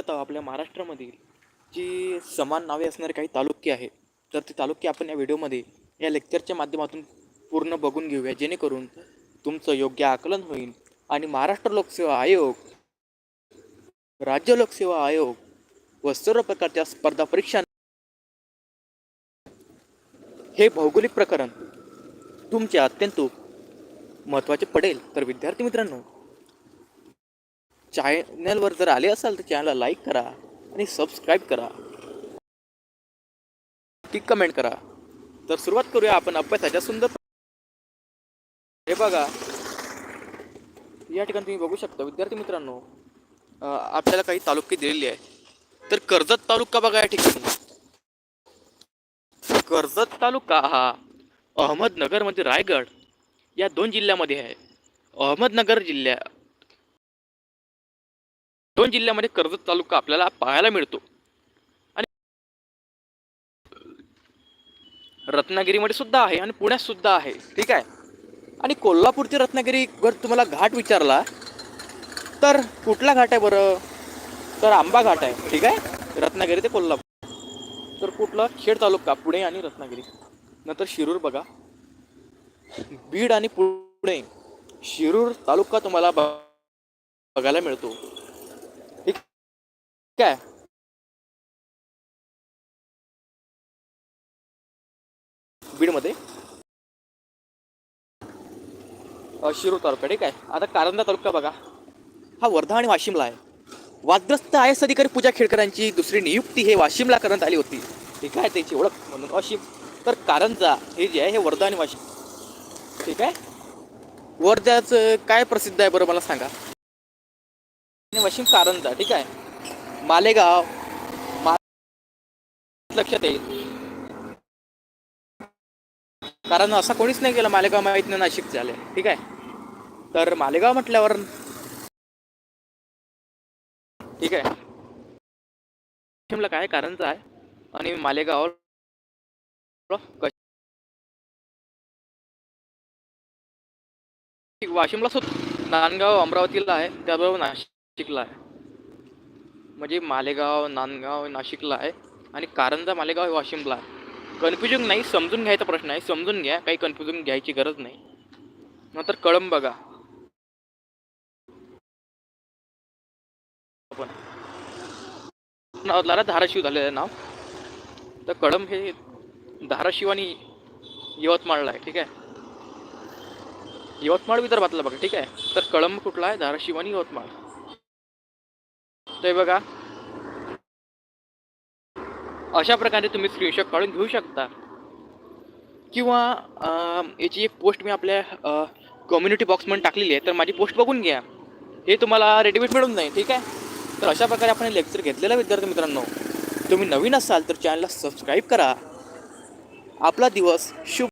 बघत आहोत आपल्या महाराष्ट्रामधील जी समान नावे असणारे काही तालुके आहेत तर ते तालुके आपण या व्हिडिओमध्ये या लेक्चरच्या माध्यमातून पूर्ण बघून घेऊया. जेणेकरून तुमचं योग्य आकलन होईल आणि महाराष्ट्र लोकसेवा आयोग राज्य लोकसेवा आयोग व सर्व प्रकारच्या स्पर्धा परीक्षा हे भौगोलिक प्रकरण तुमच्या अत्यंत महत्त्वाचे पडेल. तर विद्यार्थी मित्रांनो चॅनलवर जर आले असाल तर चॅनलला लाईक करा आणि सबस्क्राईब करा. की कमेंट करा. तर सुरुवात करूया आपण अभ्यासाच्या सुंदर हे बघा. या ठिकाणी तुम्ही बघू शकता विद्यार्थी मित्रांनो आपल्याला काही तालुके दिलेले आहेत. तर कर्जत तालुका बघा या ठिकाणी. कर्जत तालुका हा अहमदनगरमध्ये रायगड या दोन जिल्ह्यामध्ये आहे. अहमदनगर जिल्ह्या दोन जिल्ह्यामध्ये कर्जत तालुका आपल्याला पाहायला मिळतो. आणि रत्नागिरीमध्ये सुद्धा आहे आणि पुण्यात सुद्धा आहे. ठीक आहे? आणि कोल्हापूरची रत्नागिरी जर तुम्हाला घाट विचारला तर कुठला घाट आहे बरं? तर आंबा घाट आहे. ठीक आहे? रत्नागिरी ते कोल्हापूर. तर कुठला? खेड तालुका पुणे आणि रत्नागिरी. नंतर शिरूर बघा. बीड आणि पुणे. शिरूर तालुका तुम्हाला बघायला मिळतो. आहे बीडमध्ये? शिरूर तालुका ठीक आहे आता कारंजा तालुका बघा. हा वर्धा आणि वाशिमला आहे. वादग्रस्त आय एस अधिकारी पूजा खेडकरांची दुसरी नियुक्ती हे वाशिमला करण्यात आली होती. ठीक आहे त्याची ओळख म्हणून? वाशिम तर कारंजा हे जे आहे हे वर्धा आणि वाशिम. ठीक आहे वर्ध्याचं काय प्रसिद्ध आहे बरं मला सांगा? वाशिम कारंजा ठीक आहे. मालेगाव मा लक्षात येईल. कारण असं कोणीच नाही केलं मालेगाव माहीत नाही नाशिक झाले ठीक आहे? तर मालेगाव म्हटल्यावर ठीक आहे? वाशिमला काय कारणच आहे? आणि मालेगाव वाशिमला सुद्धा नांदगाव अमरावतीला आहे त्याबरोबर नाशिकला आहे. म्हणजे मालेगाव नांदगाव नाशिकला आहे. आणि कारंजा मालेगाव हे वाशिमला आहे. कन्फ्युजन नाही समजून घ्यायचा प्रश्न आहे. समजून घ्या काही कन्फ्युजन घ्यायची गरज नाही. नंतर कळंब बघा. आपण. धाराशिव झालेलं आहे नाव. तर कळंब हे धाराशिव आणि यवतमाळला आहे ठीक आहे? यवतमाळ विदर्भातला बघा ठीक आहे? तर कळंब कुठला आहे? धाराशिव आणि यवतमाळ. ते बघा. अशा प्रकारे तुम्ही स्क्रीनशॉट काढून घेऊ शकता. किंवा याची एक पोस्ट मी आपल्या कम्युनिटी बॉक्स म्हणून टाकलेली आहे तर माझी पोस्ट बघून घ्या. हे तुम्हाला रेडीमेड मिळून जाईल ठीक आहे? तर अशा प्रकारे आपण लेक्चर घेतलेलं विद्यार्थी मित्रांनो. तुम्ही नवीन असाल तर चॅनलला सबस्क्राईब करा. आपला दिवस शुभ